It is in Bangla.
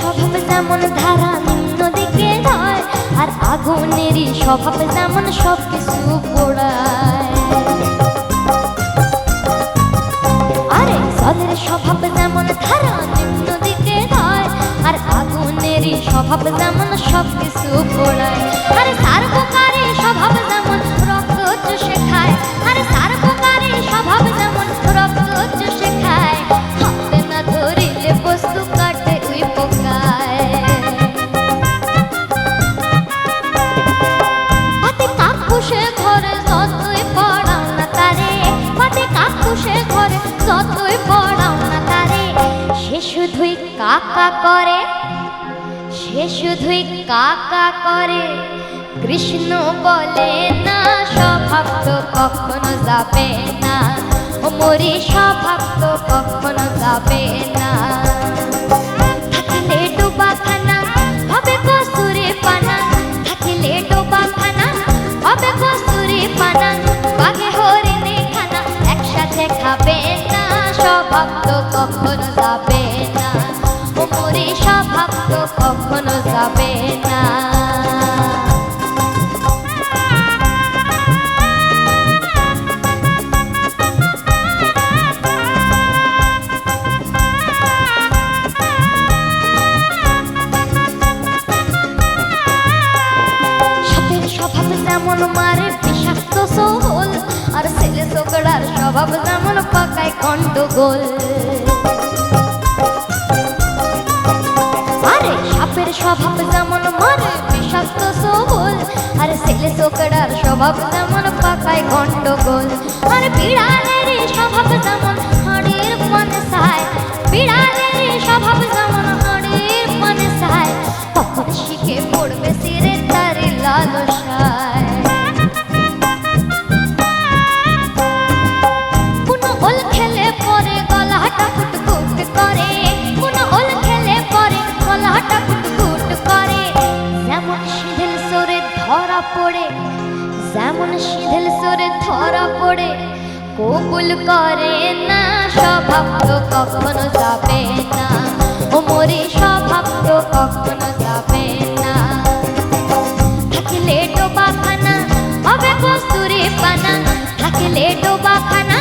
যেমন ধারা নিম্ন দিকে ঢয় আর আগুনেরই স্বভাব যেমন সব কিছু আরে স্বভাব যেমন ধারা নিম্ন দিকে ঢয় আর আগুনেরই স্বভাব যেমন সব কিছু পোড়ায়। আরে সার্বকারী কাকা করে, সে শুধুই কাকা করে। কৃষ্ণ বলে, না স্বভাব কখনো যাবে না। মরি স্বভাব কখনো যাবে না। থাকিলে একসাথে খাবে না। যাবে না। যেমন মারে বিষাক্ত সোহল আর ছেলে সোকড়ার স্বভাব যেমন পাকায় গন্ডগোল। আরে স্বভাব যেমন মারে বিষাক্ত সবল। আর ছেলে সোকড়ার স্বভাব যেমন পাকায় গন্ডগোল। আর বিড়ালের ধরা পড়ে, যেমন শিথিল সরে ধরা পড়ে, কবুল করে না, স্বভাব তো কখনো যাবে না। ও মরে স্বভাব তো কখনো যাবে না। থাকলে ডোবা খানা হবে কস্তুরে পানা। থাকলে ডোবা খানা